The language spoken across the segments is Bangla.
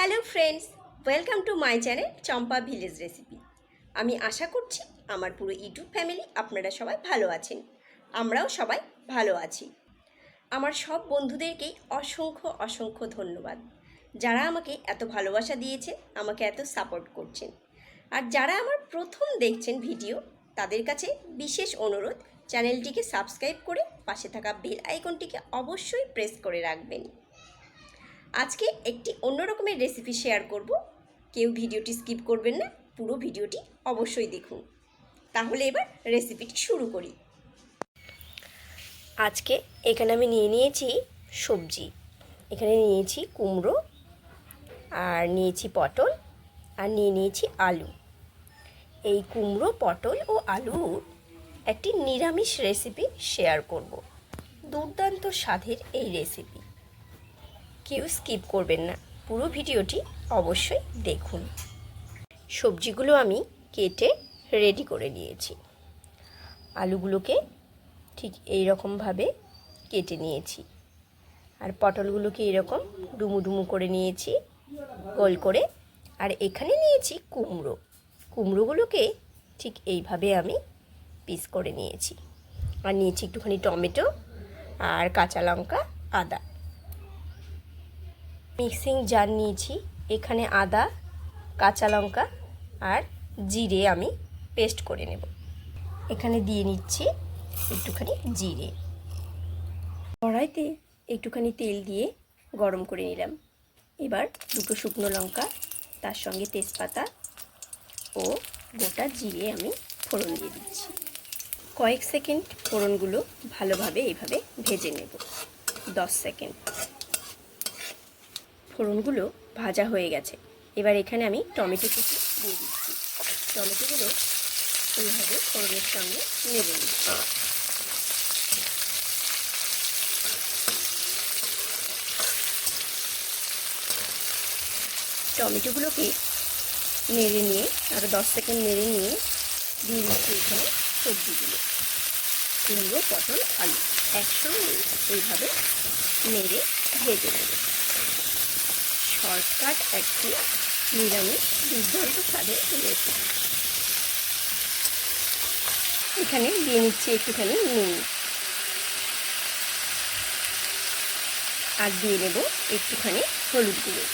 Hello friends, welcome to my channel Champa village recipe. আমি আশা করছি আমার পুরো ইউটিউব ফ্যামিলি আপনারা সবাই ভালো আছেন। আমরাও সবাই ভালো আছি। আমার সব বন্ধুদেরকেই অসংখ্য অসংখ্য ধন্যবাদ। যারা আমাকে এত ভালোবাসা দিয়েছে আমাকে এত সাপোর্ট করছেন। আর যারা আমার প্রথম দেখছেন ভিডিও, তাদের কাছে বিশেষ অনুরোধ, চ্যানেলটিকে সাবস্ক্রাইব করে পাশে থাকা বেল আইকনটিকে অবশ্যই প্রেস করে রাখবেন। আজকে একটি অন্য রকমের রেসিপি শেয়ার করব। কেউ ভিডিওটি স্কিপ করবেন না, পুরো ভিডিওটি অবশ্যই দেখুন। তাহলে এবার রেসিপিটি শুরু করি। আজকে এখানে আমি নিয়ে নিয়েছি সবজি। এখানে নিয়েছি কুমড়ো, আর নিয়েছি পটল, আর নিয়ে নিয়েছি আলু। এই কুমড়ো, পটল ও আলুর একটি নিরামিষ রেসিপি শেয়ার করব। দুর্দান্ত স্বাদের এই রেসিপি কেউ স্কিপ করবেন না। পুরো ভিডিওটি অবশ্যই দেখুন। সবজিগুলো আমি কেটে রেডি করে নিয়েছি। আলুগুলোকে ঠিক এই রকমভাবে কেটে নিয়েছি। আর পটলগুলোকে এরকম ডুমু ডুমু করে নিয়েছি, গোল করে। আর এখানে নিয়েছি কুমড়ো। কুমড়োগুলোকে ঠিক এইভাবে আমি পিস করে নিয়েছি। আর নিয়েছি একটুখানি টমেটো আর কাঁচা লঙ্কা, আদা। মিক্সিং জার নিয়েছি। এখানে আদা, কাঁচা লঙ্কা আর জিরে আমি পেস্ট করে নেব। এখানে দিয়ে নিচ্ছি একটুখানি জিরে। কড়াইতে একটুখানি তেল দিয়ে গরম করে নিলাম। এবার দুটো শুকনো লঙ্কা, তার সঙ্গে তেজপাতা ও গোটা জিরে আমি ফোড়ন দিয়ে দিচ্ছি। কয়েক সেকেন্ড ফোড়নগুলো ভালোভাবে এইভাবে ভেজে নেব। দশ সেকেন্ড। ফোড়নগুলো ভাজা হয়ে গেছে। এবার এখানে আমি টমেটো কুচি দিয়ে দিচ্ছি। টমেটোগুলো এইভাবে ফোড়নের সঙ্গে নিচ্ছি। টমেটোগুলোকে নেড়ে নিয়ে আরও দশ সেকেন্ড নেড়ে নিয়ে দিয়ে দিচ্ছি এখানে সবজিগুলো। কুমড়ো, পটল, আলু একসঙ্গে এইভাবে নেড়ে ভেজে নেবে। শর্টকাট, একটি নিরামিষ দুর্দান্ত স্বাদের রেসিপি এখানে দিয়ে নিচ্ছি একটুখানি নুন। আর দিয়ে নেব একটুখানি হলুদ গুঁড়ো।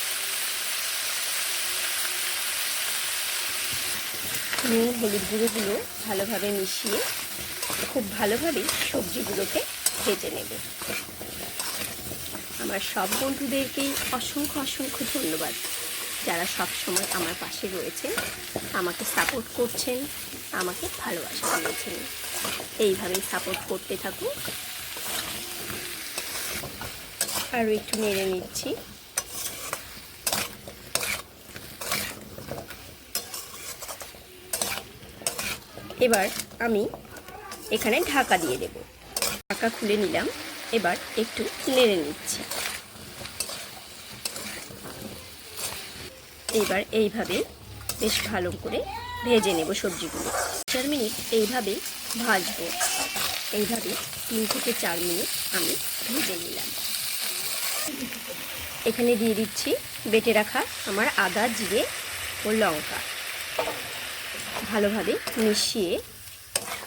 নুন, হলুদ গুঁড়োগুলো ভালোভাবে মিশিয়ে, খুব ভালোভাবে সবজিগুলোকে ভেজে নেবে। আমার সব বন্ধুদেরকেই অসংখ্য অসংখ্য ধন্যবাদ। যারা সব সময় আমার পাশে রয়েছেন, আমাকে সাপোর্ট করছেন, আমাকে ভালোবাসা দিয়েছেন। এইভাবেই সাপোর্ট করতে থাকুন। আরও একটু নেড়ে নিচ্ছি। এবার আমি এখানে ঢাকা দিয়ে দেব। ঢাকা খুলে নিলাম। এবার একটু নেড়ে নিচ্ছি। এবার এইভাবে বেশ ভালো করে ভেজে নেব সবজিগুলো। চার মিনিট এইভাবে ভাজবো। এইভাবে তিন থেকে চার মিনিট আমি ভেজে নিলাম। এখানে দিয়ে দিচ্ছি বেটে রাখা আমার আদা, জিরে ও লঙ্কা। ভালোভাবে মিশিয়ে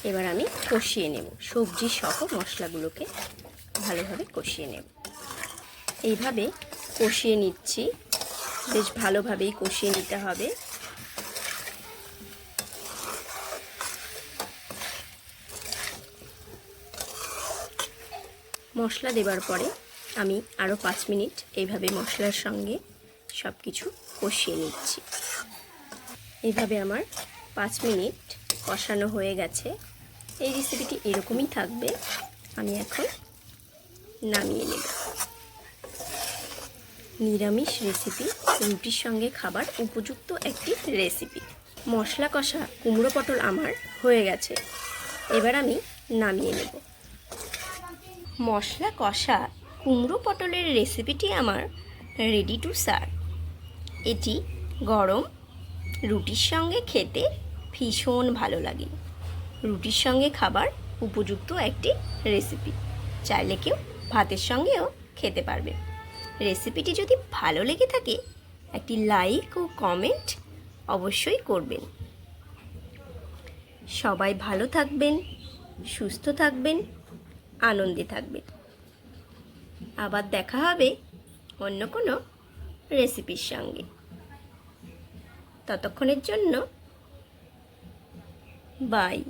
এবার আমি কষিয়ে নেব সবজি সহ মশলাগুলোকে। ভালোভাবে কষিয়ে নেব। এইভাবে কষিয়ে নিচ্ছি। বেশ ভালোভাবেই কষিয়ে নিতে হবে। মশলা দেবার পরে আমি আরও পাঁচ মিনিট এইভাবে মশলার সঙ্গে সব কিছু কষিয়ে নিচ্ছি। এইভাবে আমার পাঁচ মিনিট কষানো হয়ে গেছে। এই রেসিপিটি এরকমই থাকবে। আমি এখন নামিয়ে নেব। নিরামিষ রেসিপি রুটির সঙ্গে খাবার উপযুক্ত একটি রেসিপি মশলা কষা কুমড়ো পটল আমার হয়ে গেছে। এবার আমি নামিয়ে নেব। মশলা কষা কুমড়ো পটলের রেসিপিটি আমার রেডি টু সার্ভ এটি গরম, রুটির সঙ্গে খেতে ভীষণ ভালো লাগে। রুটির সঙ্গে খাবার উপযুক্ত একটি রেসিপি চাইলে কেউ ভাতের সঙ্গেও খেতে পারবে। রেসিপিটি যদি ভালো লেগে থাকে, একটি লাইক ও কমেন্ট অবশ্যই করবেন। সবাই ভালো থাকবেন, সুস্থ থাকবেন, আনন্দে থাকবেন। আবার দেখা হবে অন্য কোনো রেসিপির সঙ্গে। ততক্ষণের জন্য, বাই।